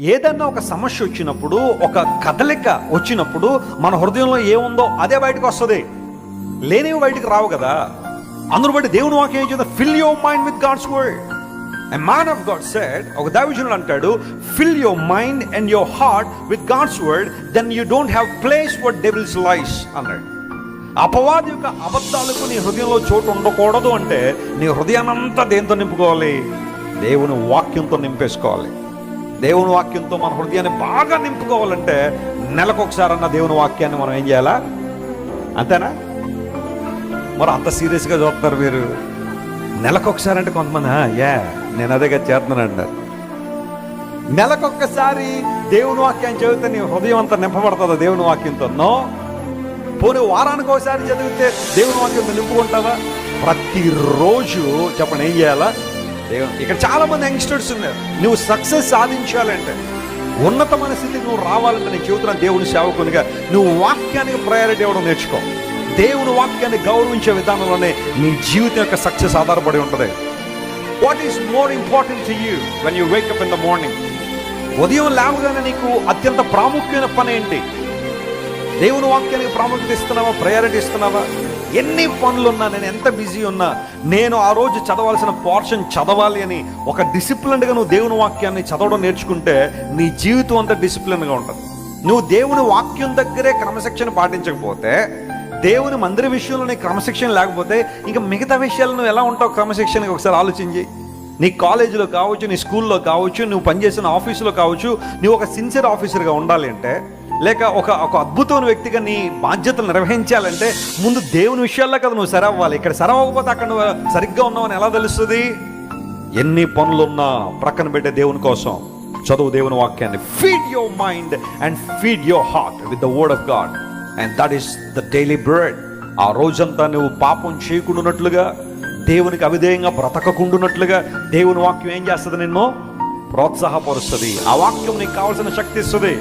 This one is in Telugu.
ఏదన్నా ఒక సమస్య వచ్చినప్పుడు ఒక కదలిక వచ్చినప్పుడు మన హృదయంలో ఏముందో అదే బయటకు వస్తుంది. లేనివి బయటకు రావు కదా. అందును బట్టి దేవుని వాక్యం ఏం చేద్దాం fill your mind with God's word a man of God said ఒక దైవజనుడు అంటాడు fill your mind and your heart with God's word then you don't have place for devil's life అన్నాడు. అపవాది యొక్క అబద్ధాలకు నీ హృదయంలో చోటు ఉండకూడదు అంటే నీ హృదయానంతా దేంతో నింపుకోవాలి? దేవుని వాక్యంతో నింపేసుకోవాలి. దేవుని వాక్యంతో మన హృదయాన్ని బాగా నింపుకోవాలంటే నెలకొకసారన్న దేవుని వాక్యాన్ని మనం ఏం చేయాలా? అంతేనా? మరి అంత సీరియస్గా చూస్తారు మీరు. నెలకొకసారి అంటే కొంతమంది యా నేను అదే కదా చేస్తున్నాను అంటారు నెలకొక్కసారి దేవుని వాక్యాన్ని చదివితే నీ హృదయం అంతా నింపబడుతుందా దేవుని వాక్యంతో? నో. పోనీ వారానికి ఒకసారి చదివితే దేవుని వాక్యంతో నింపుకుంటావా? ప్రతిరోజు చెప్పండి ఏం చేయాలా? ఇక్కడ చాలా మంది యంగ్స్టర్స్ ఉన్నారు. నువ్వు సక్సెస్ సాధించాలంటే ఉన్నతమైన స్థితికి నువ్వు రావాలంటే నేను చెబుతున్నా దేవుని సేవకునిగా నువ్వు వాక్యానికి ప్రయారిటీ ఇవ్వడం నేర్చుకో. దేవుని వాక్యాన్ని గౌరవించే విధానంలోనే నీ జీవితం యొక్క సక్సెస్ ఆధారపడి ఉంటుంది. What is more important to you when you wake up in the morning ఉదయం లేవగానే నీకు అత్యంత ప్రాముఖ్యమైన పని ఏంటి? దేవుని వాక్యానికి ప్రాముఖ్యత ఇస్తున్నావా? ప్రయారిటీ ఇస్తున్నావా? ఎన్ని పనులున్నా నేను ఎంత బిజీ ఉన్నా నేను ఆ రోజు చదవాల్సిన పోర్షన్ చదవాలి అని ఒక డిసిప్లిన్డ్గా నువ్వు దేవుని వాక్యాన్ని చదవడం నేర్చుకుంటే నీ జీవితం అంతా డిసిప్లిన్గా ఉంటుంది. నువ్వు దేవుని వాక్యం దగ్గరే క్రమశిక్షణ పాటించకపోతే దేవుని మందిర విషయంలో నీ క్రమశిక్షణ లేకపోతే ఇంకా మిగతా విషయాలు నువ్వు ఎలా ఉంటావు క్రమశిక్షణకి ఒకసారి ఆలోచించి. నీ కాలేజీలో కావచ్చు నీ స్కూల్లో కావచ్చు నువ్వు పనిచేసిన ఆఫీసులో కావచ్చు నువ్వు ఒక సిన్సియర్ ఆఫీసర్గా ఉండాలి అంటే లేక ఒక ఒక అద్భుతమైన వ్యక్తిగా నీ బాధ్యతలు నిర్వహించాలంటే ముందు దేవుని విషయాల్లో కదా నువ్వు సరవ్వాలి ఇక్కడ సరవ్వకపోతే అక్కడ నువ్వు సరిగ్గా ఉన్నావని ఎలా తెలుస్తుంది? ఎన్ని పనులున్నా ప్రక్కన పెట్టే దేవుని కోసం చదువు దేవుని వాక్యాన్ని. Feed your mind and feed your heart with the word of God and that is the daily bread ఆ రోజంతా నువ్వు పాపం చేయకుండా దేవునికి అవిధేయంగా బ్రతకకుండునట్లుగా దేవుని వాక్యం ఏం చేస్తుంది నిన్ను ప్రోత్సాహపరుస్తుంది. ఆ వాక్యం నీకు కావాల్సిన శక్తి ఇస్తుంది.